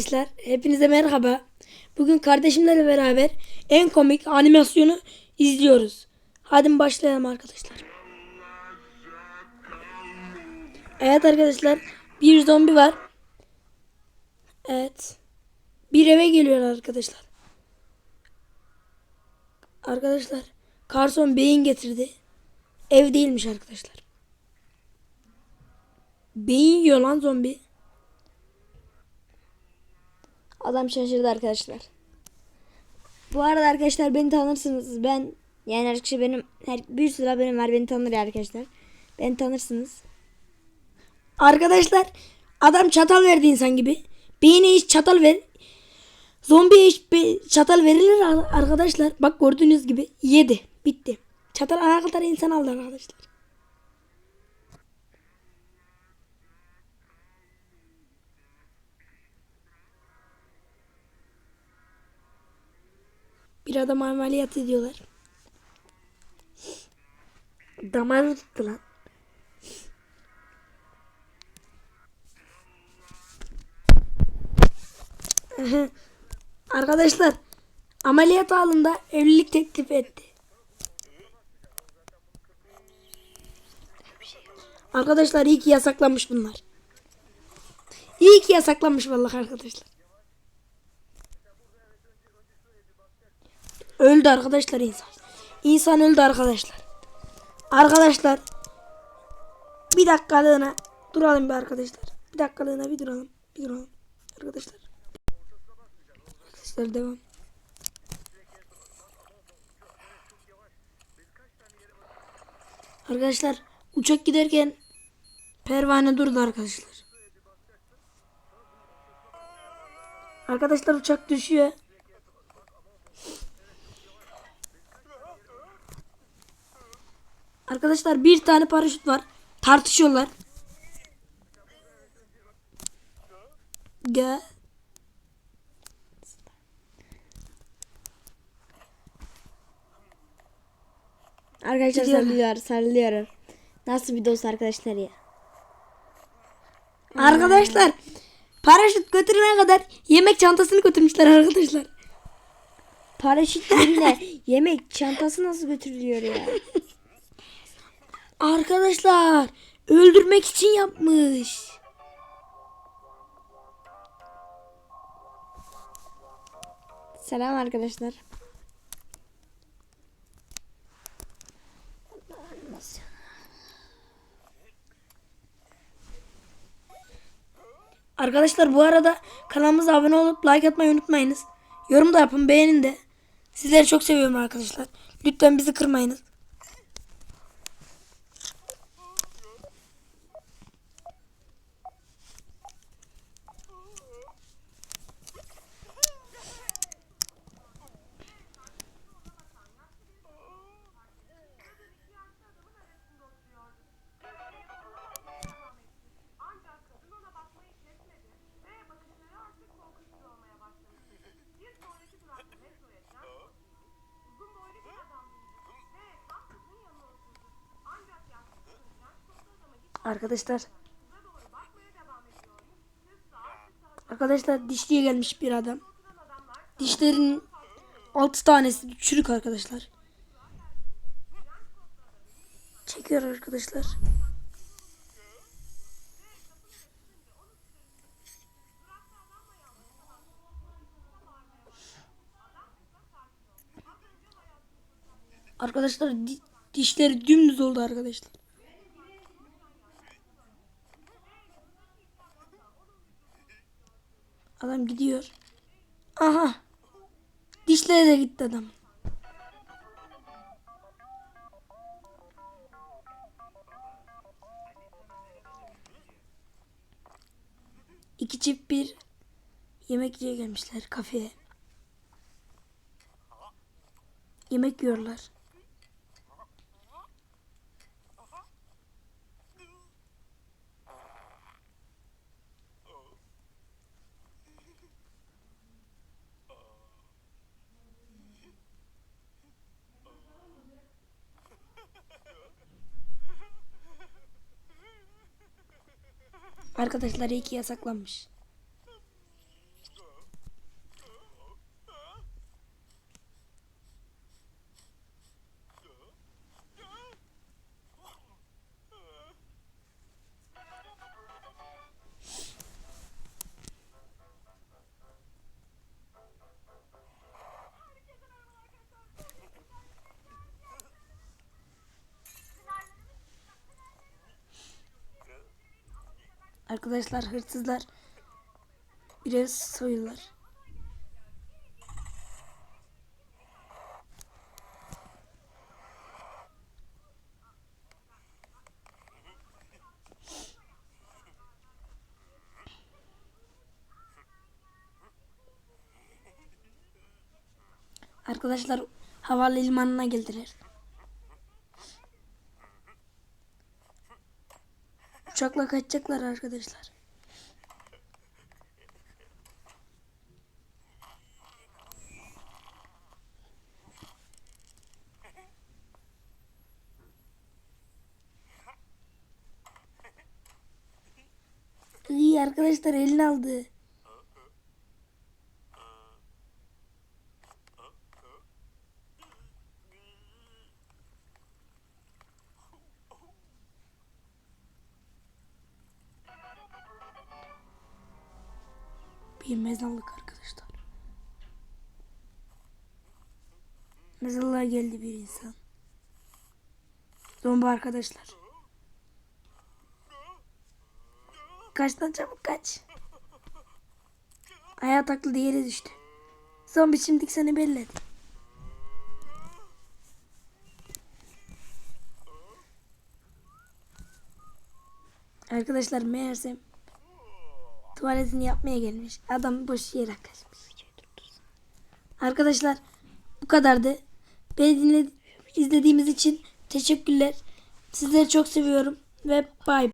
Arkadaşlar hepinize merhaba. Bugün kardeşimlerle beraber en komik animasyonu izliyoruz. Hadi başlayalım arkadaşlar. Evet arkadaşlar bir zombi var. Evet. Bir eve geliyor arkadaşlar. Arkadaşlar Carson beyin getirdi. Ev değilmiş arkadaşlar. Beyin yiyor lan zombi. Adam şaşırdı arkadaşlar. Bu arada arkadaşlar beni tanırsınız. Ben yani arkadaşlar benim her, bir sürü haberim var. Beni tanır ya arkadaşlar. Beni tanırsınız. Arkadaşlar adam çatal verdi insan gibi. Beyine hiç çatal ver. Zombiye hiç be- çatal verilir ar- arkadaşlar. Bak gördüğünüz gibi yedi. Bitti. Çatal ana kadar insan aldı arkadaşlar. Bir adam ameliyat ediyorlar. Damarı tuttu lan. Arkadaşlar ameliyat halinde evlilik teklif etti. Arkadaşlar iyi ki yasaklanmış bunlar. İyi ki yasaklanmış vallahi arkadaşlar. Öldü arkadaşlar insan. İnsan öldü arkadaşlar. Arkadaşlar bir dakikalığına duralım bir arkadaşlar. Bir dakikalığına bir duralım. Bir duralım. Arkadaşlar. Arkadaşlar devam. Arkadaşlar uçak giderken pervane durdu arkadaşlar. Arkadaşlar uçak düşüyor. Arkadaşlar bir tane paraşüt var. Tartışıyorlar. Gel. Arkadaşlar Gidiyorum. sallıyor, sallıyor. Nasıl bir dost arkadaşlar ya. Arkadaşlar paraşüt götürene kadar yemek çantasını götürmüşler arkadaşlar. Paraşüt yerine yemek çantası nasıl götürülüyor ya? Arkadaşlar öldürmek için yapmış. Selam arkadaşlar. Arkadaşlar bu arada kanalımıza abone olup like atmayı unutmayınız. Yorum da yapın beğenin de. Sizleri çok seviyorum arkadaşlar. Lütfen bizi kırmayınız. Daha arkadaşlar dişliye gelmiş bir adam. Dişlerinin 6 tanesi çürük arkadaşlar. Çekiyor arkadaşlar. Arkadaşlar di- dişleri dümdüz oldu arkadaşlar. Adam gidiyor. Aha. Dişleri de gitti adam. İki çift bir yemek yemeye gelmişler kafeye. Yemek yiyorlar. Arkadaşlar iyi ki yasaklanmış. Arkadaşlar hırsızlar biraz soyular. Arkadaşlar havalı limanına geldiler. Uçakla kaçacaklar arkadaşlar. İyi arkadaşlar elini aldı. Bir mezarlık arkadaşlar. Mezarlığa geldi bir insan. Zombi arkadaşlar. Kaç lan çabuk kaç. Ayağa takıldı yere düştü. Zombi şimdi seni belledi. Arkadaşlar meğersem tuvaletini yapmaya gelmiş. Adam boş yere kaçmış. Arkadaşlar bu kadardı. Beni dinle izlediğimiz için teşekkürler. Sizleri çok seviyorum ve bay.